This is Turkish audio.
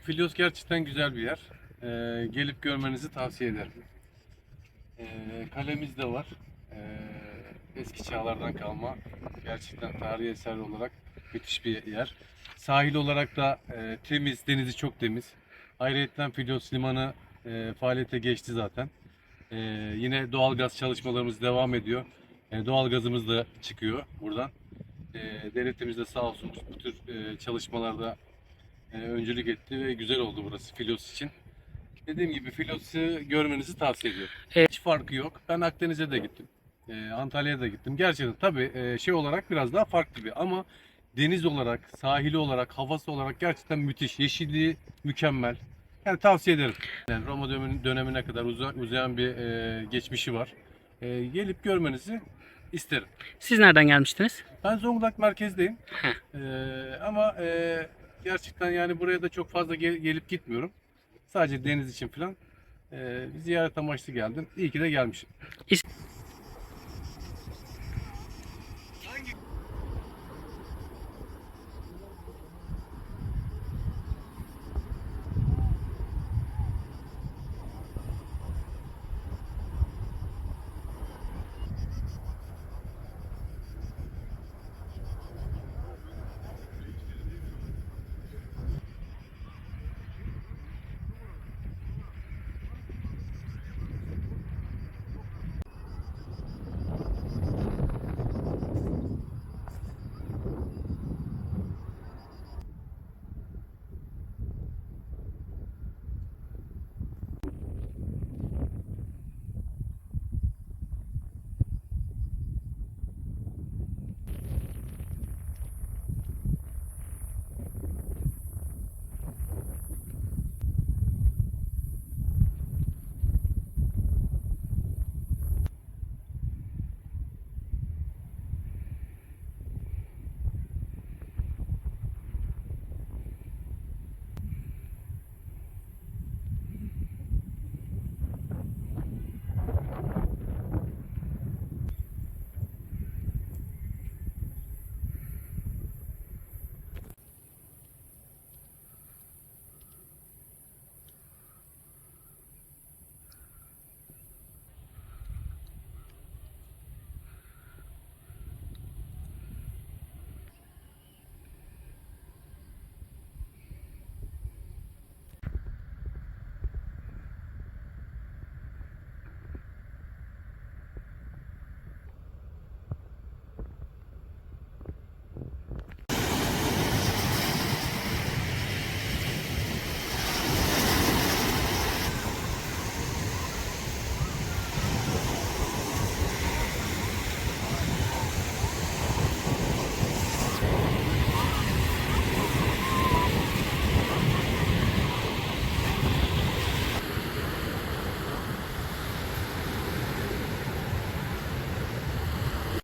Filyos gerçekten güzel bir yer. Ee, gelip görmenizi tavsiye ederim. Ee, kalemiz de var. Ee, eski çağlardan kalma. Gerçekten tarihi eser olarak müthiş bir yer. Sahil olarak da e, temiz, denizi çok temiz. Ayrıca Filyos Limanı e, faaliyete geçti zaten. Ee, yine doğalgaz çalışmalarımız devam ediyor. E, doğalgazımız da çıkıyor buradan. E, devletimiz de sağ olsun bu tür e, çalışmalarda e, öncülük etti ve güzel oldu burası Filos için. Dediğim gibi Filos'u görmenizi tavsiye ediyorum. Evet. Hiç farkı yok. Ben Akdeniz'e de gittim. E, Antalya'ya da gittim. Gerçekten tabii e, şey olarak biraz daha farklı bir ama deniz olarak, sahili olarak, havası olarak gerçekten müthiş. Yeşilliği mükemmel. Yani tavsiye ederim. Yani Roma dönemi- dönemine kadar uza- uzayan bir e, geçmişi var. E, gelip görmenizi isterim. Siz nereden gelmiştiniz? Ben Zonguldak merkezdeyim. Heh. Ee, ama e, gerçekten yani buraya da çok fazla gel- gelip gitmiyorum. Sadece deniz için falan. Ee, ziyaret amaçlı geldim. İyi ki de gelmişim. İsim